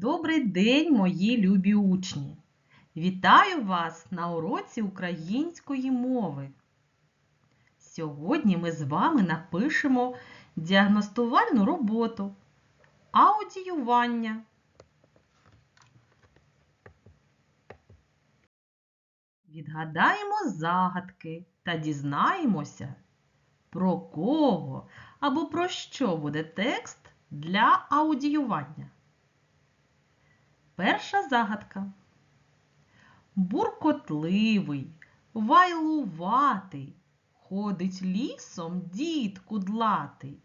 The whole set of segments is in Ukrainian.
Добрий день, мої любі учні! Вітаю вас на уроці української мови. Сьогодні ми з вами напишемо діагностувальну роботу аудіювання. Відгадаємо загадки та дізнаємося, про кого або про що буде текст для аудіювання. Перша загадка. Буркотливий, вайлуватий, ходить лісом дід кудлатий.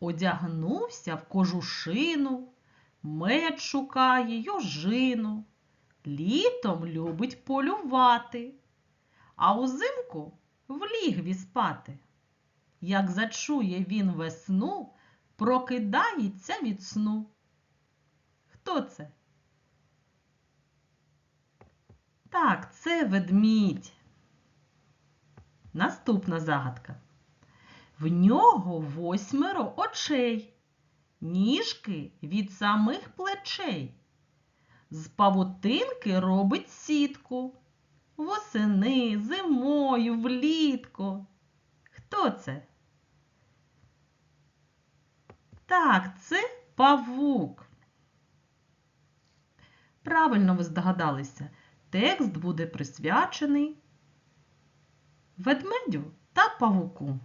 Одягнувся в кожушину, мед шукає йожину, літом любить полювати, а узимку в лігві спати. Як зачує він весну, прокидається від сну. Хто це? Так, це ведмідь. Наступна загадка. В нього восьмеро очей, ніжки від самих плечей. З павутинки робить сітку. Восени, зимою, влітку. Хто це? Так, це павук. Правильно ви здогадалися, текст буде присвячений ведмедю та павуку.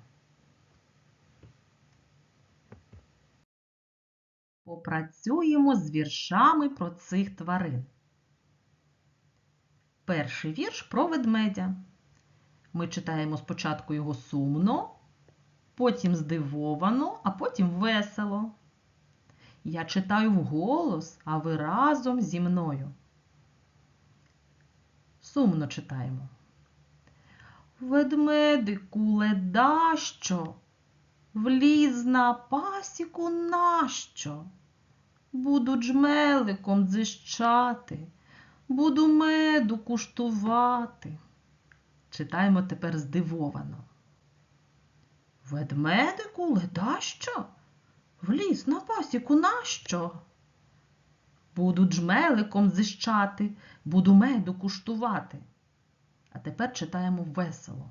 Попрацюємо з віршами про цих тварин. Перший вірш про ведмедя. Ми читаємо спочатку його сумно, потім здивовано, а потім весело. Я читаю вголос, а ви разом зі мною. Сумно читаємо. Ведмедику ледащо, вліз на пасіку нащо? Буду джмеликом дзищати, буду меду куштувати. Читаємо тепер здивовано. Ведмедику ледащо? Вліз на пасіку нащо? Буду джмеликом зищати, буду меду куштувати. А тепер читаємо весело.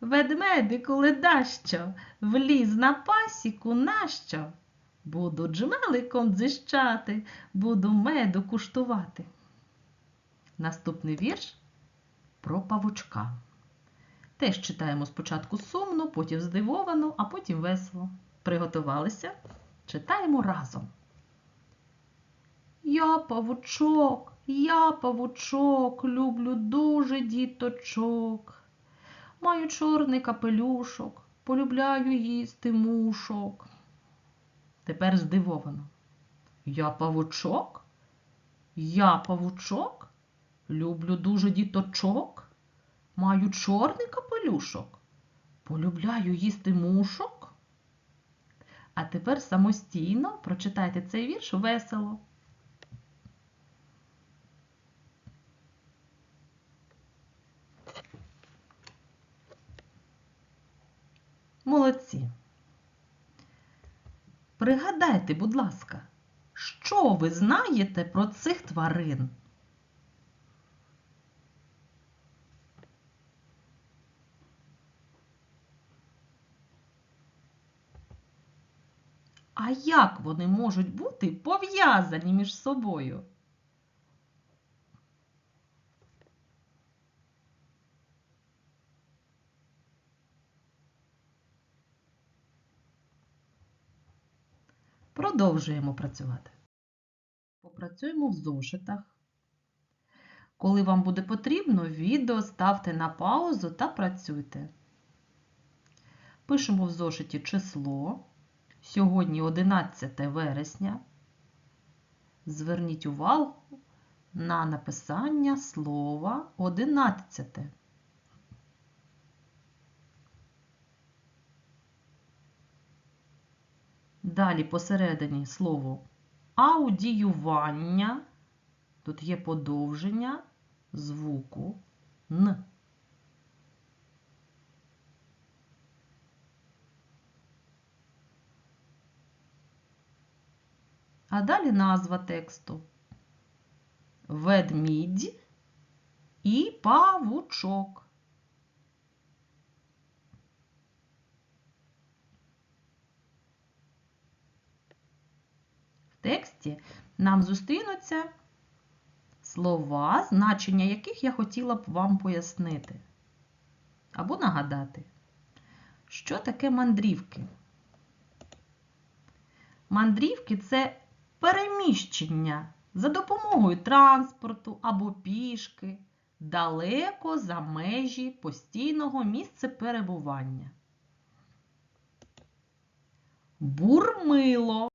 Ведмедику ледащо, вліз на пасіку нащо? Буду джмеликом дзищати, буду меду куштувати. Наступний вірш про павучка. Теж читаємо спочатку сумно, потім здивовано, а потім весело. Приготувалися? Читаємо разом. Я павучок, я павучок, люблю дуже діточок. Маю чорний капелюшок, полюбляю їсти мушок. Тепер здивовано. Я павучок? Я павучок? Люблю дуже діточок. Маю чорний капелюшок. Полюбляю їсти мушок. А тепер самостійно прочитайте цей вірш весело. Молодці. Пригадайте, будь ласка, що ви знаєте про цих тварин? А як вони можуть бути пов'язані між собою? Продовжуємо працювати. Попрацюємо в зошитах. Коли вам буде потрібно, відео ставте на паузу та працюйте. Пишемо в зошиті число. Сьогодні 11 вересня. Зверніть увагу на написання слова 11. Далі посередині слово аудіювання. Тут є подовження звуку Н. А далі назва тексту. Ведмідь і павучок. Тексті нам зустрінуться слова, значення яких я хотіла б вам пояснити або нагадати. Що таке мандрівки? Мандрівки це переміщення за допомогою транспорту або пішки далеко за межі постійного місця перебування. Бурмило.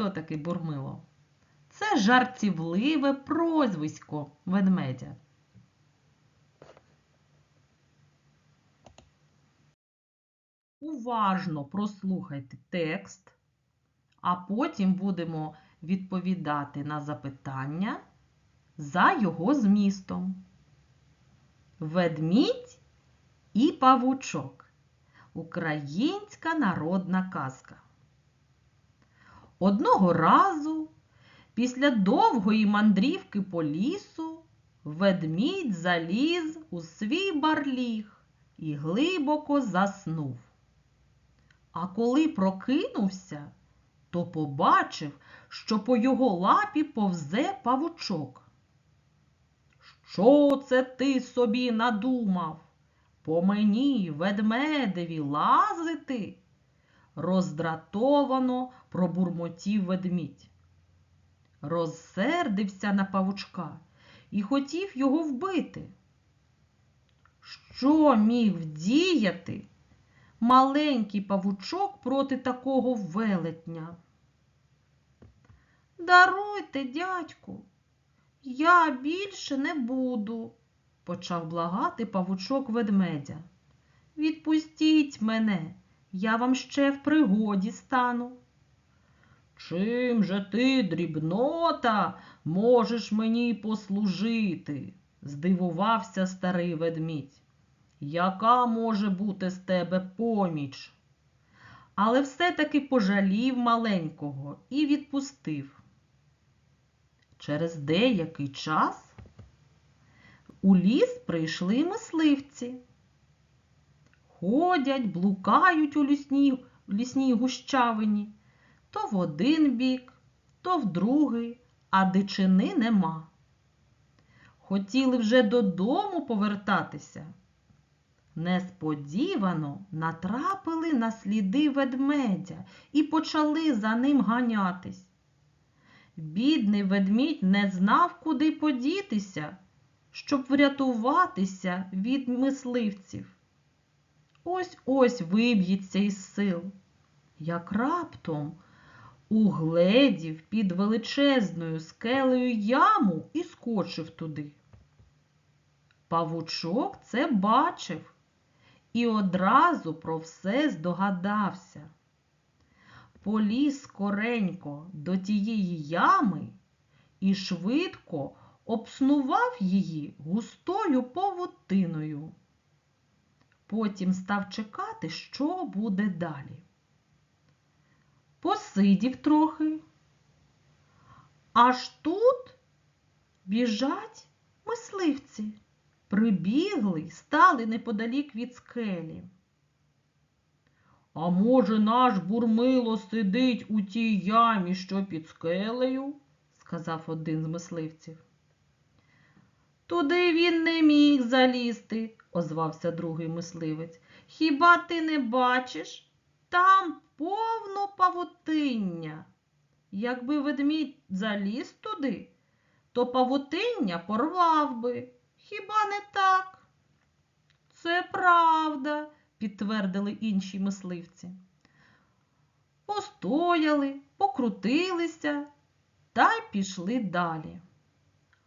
Хто такий бурмило? Це жартівливе прозвисько ведмедя. Уважно прослухайте текст, а потім будемо відповідати на запитання за його змістом. Ведмідь і павучок. Українська народна казка. Одного разу, після довгої мандрівки по лісу, ведмідь заліз у свій барліг і глибоко заснув. А коли прокинувся, то побачив, що по його лапі повзе павучок. Що це ти собі надумав? По мені ведмедеві лазити? Роздратовано пробурмотів ведмідь. Розсердився на павучка і хотів його вбити. Що міг вдіяти маленький павучок проти такого велетня? Даруйте, дядьку, я більше не буду, почав благати павучок ведмедя. Відпустіть мене, я вам ще в пригоді стану. Чим же ти, дрібнота, можеш мені послужити? здивувався старий ведмідь. Яка може бути з тебе поміч? Але все-таки пожалів маленького і відпустив. Через деякий час у ліс прийшли мисливці. Ходять, блукають у лісній, лісній гущавині то в один бік, то в другий, а дичини нема. Хотіли вже додому повертатися. Несподівано натрапили на сліди ведмедя і почали за ним ганятись. Бідний ведмідь не знав, куди подітися, щоб врятуватися від мисливців. Ось ось виб'ється із сил. Як раптом угледів під величезною скелею яму і скочив туди. Павучок це бачив і одразу про все здогадався. Поліз скоренько до тієї ями і швидко обснував її густою павутиною. Потім став чекати, що буде далі. Посидів трохи. Аж тут біжать мисливці. Прибігли стали неподалік від скелі. А може, наш бурмило сидить у тій ямі, що під скелею? сказав один з мисливців. Туди він не міг залізти, озвався другий мисливець. Хіба ти не бачиш? Там повно павутиння. Якби ведмідь заліз туди, то павутиння порвав би. Хіба не так? Це правда, підтвердили інші мисливці. Постояли, покрутилися та й пішли далі.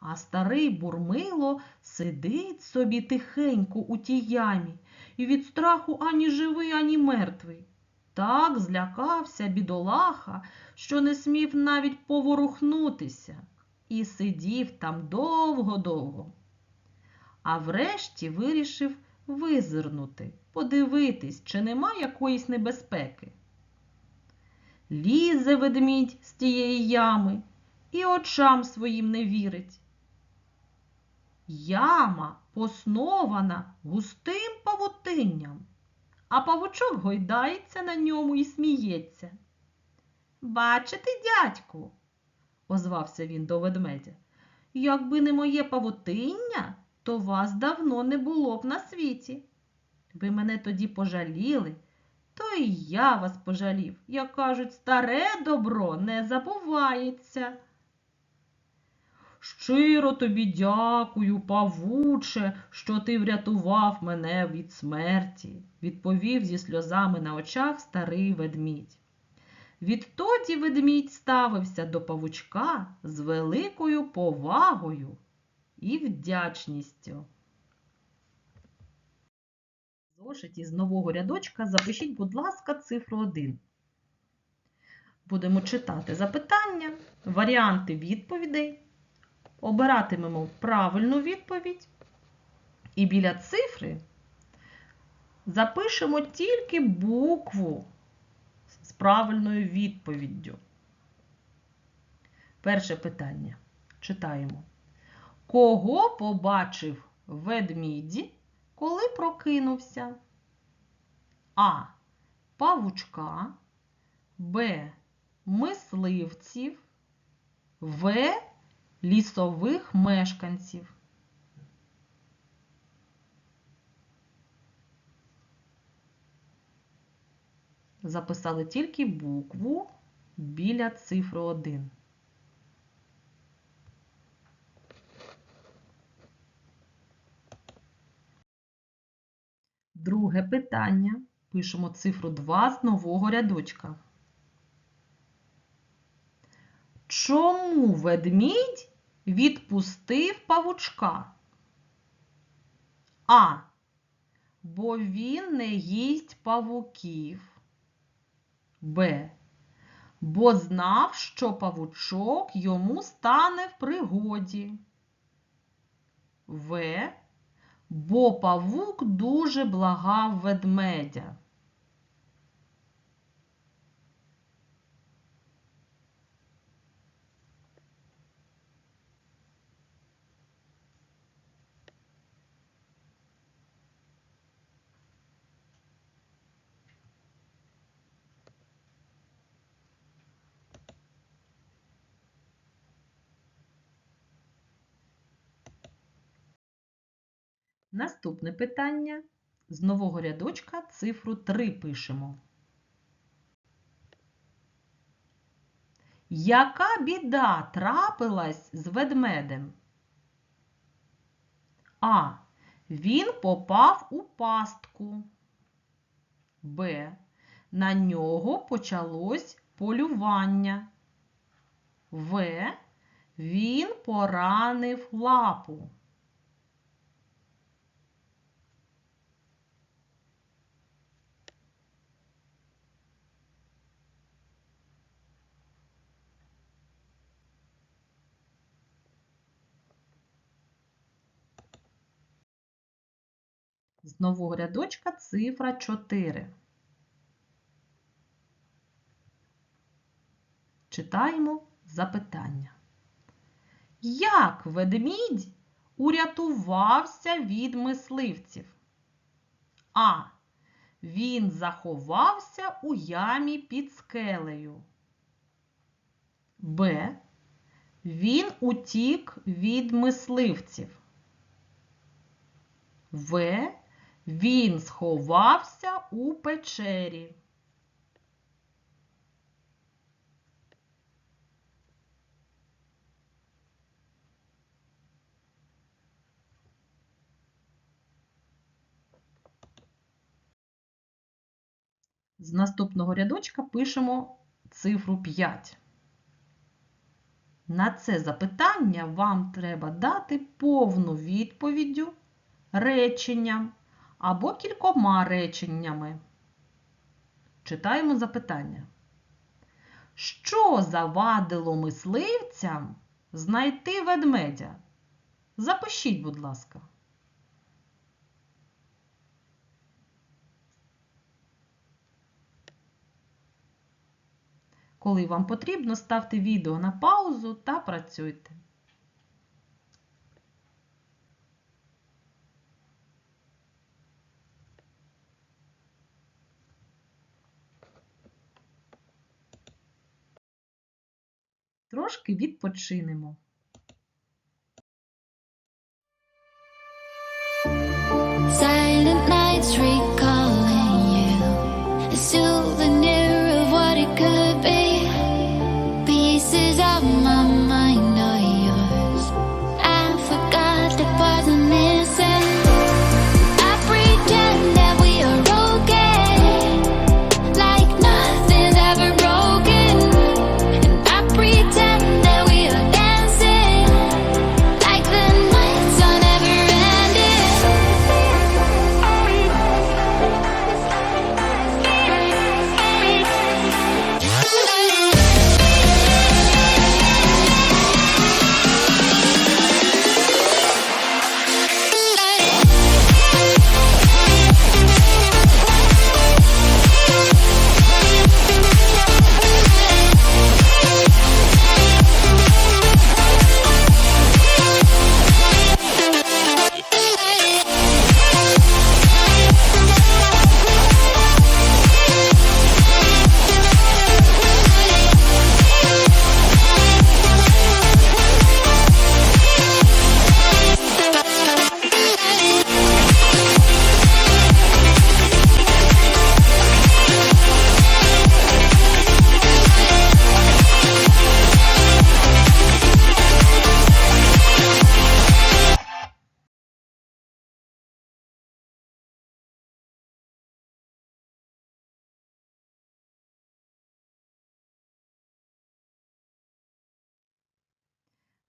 А старий бурмило сидить собі тихенько у тій ямі і від страху ані живий, ані мертвий. Так злякався бідолаха, що не смів навіть поворухнутися, і сидів там довго-довго. А врешті вирішив визирнути, подивитись, чи нема якоїсь небезпеки. Лізе ведмідь з тієї ями і очам своїм не вірить. Яма поснована густим павутинням, а павучок гойдається на ньому і сміється. Бачите, дядьку, озвався він до ведмедя, якби не моє павутиння, то вас давно не було б на світі. Ви мене тоді пожаліли, то і я вас пожалів. Як кажуть, старе добро не забувається. Щиро тобі дякую, павуче, що ти врятував мене від смерті, відповів зі сльозами на очах старий ведмідь. Відтоді ведмідь ставився до павучка з великою повагою і вдячністю. Зошиті з нового рядочка запишіть, будь ласка, цифру 1. Будемо читати запитання, варіанти відповідей. Обиратимемо правильну відповідь. І біля цифри запишемо тільки букву з правильною відповіддю. Перше питання. Читаємо. Кого побачив ведмідь, коли прокинувся? А. Павучка, Б. Мисливців, В. Лісових мешканців. Записали тільки букву біля цифри 1. Друге питання. Пишемо цифру 2 з нового рядочка. Чому ведмідь відпустив павучка? А. Бо він не їсть павуків. Б. Бо знав, що павучок йому стане в пригоді. В. Бо павук дуже благав ведмедя. Наступне питання. З нового рядочка цифру 3 пишемо. Яка біда трапилась з ведмедем? А. Він попав у пастку. Б. На нього почалось полювання. В. Він поранив лапу. З нового рядочка цифра 4. Читаємо запитання. Як ведмідь урятувався від мисливців? А. Він заховався у ямі під скелею. Б. Він утік від мисливців. В. Він сховався у печері. З наступного рядочка пишемо цифру 5. На це запитання вам треба дати повну відповіддю реченням або кількома реченнями. Читаємо запитання. Що завадило мисливцям знайти ведмедя? Запишіть, будь ласка. Коли вам потрібно, ставте відео на паузу та працюйте. Трошки відпочинемо.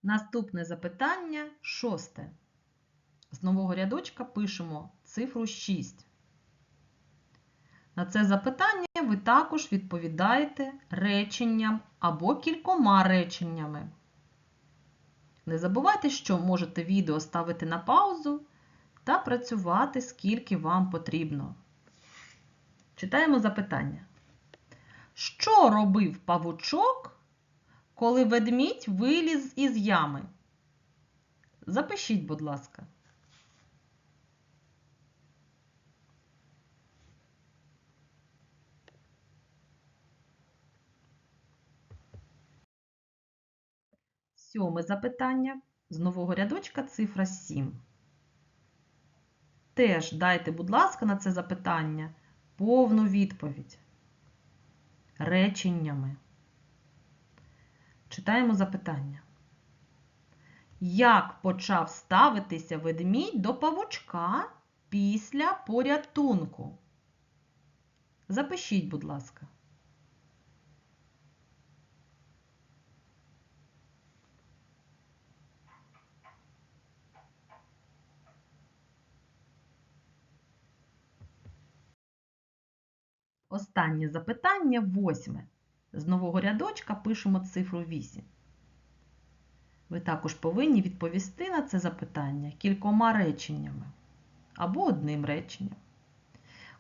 Наступне запитання шосте. З нового рядочка пишемо цифру 6. На це запитання ви також відповідаєте реченням або кількома реченнями. Не забувайте, що можете відео ставити на паузу та працювати скільки вам потрібно. Читаємо запитання. Що робив павучок, коли ведмідь виліз із ями? Запишіть, будь ласка. Сьоме запитання. З нового рядочка цифра 7. Теж дайте, будь ласка, на це запитання повну відповідь. Реченнями. Читаємо запитання. Як почав ставитися ведмідь до павучка після порятунку? Запишіть, будь ласка. Останнє запитання восьме. З нового рядочка пишемо цифру 8. Ви також повинні відповісти на це запитання кількома реченнями або одним реченням.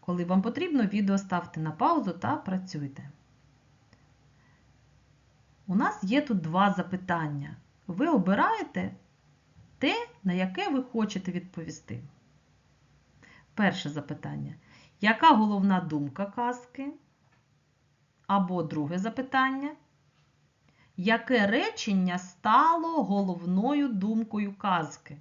Коли вам потрібно, відео ставте на паузу та працюйте. У нас є тут два запитання. Ви обираєте те, на яке ви хочете відповісти. Перше запитання. Яка головна думка казки? Або друге запитання. Яке речення стало головною думкою казки?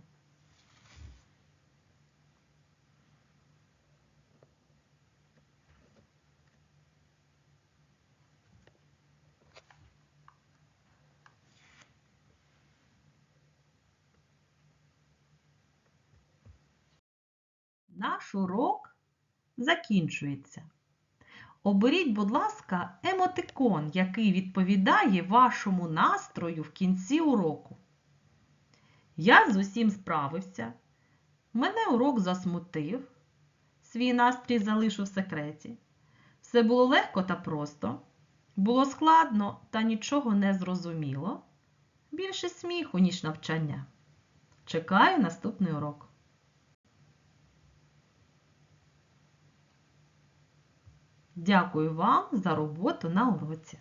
Наш урок закінчується. Оберіть, будь ласка, емотикон, який відповідає вашому настрою в кінці уроку. Я з усім справився. Мене урок засмутив. Свій настрій залишу в секреті. Все було легко та просто. Було складно та нічого не зрозуміло. Більше сміху, ніж навчання. Чекаю наступний урок. Дякую вам за роботу на уроці.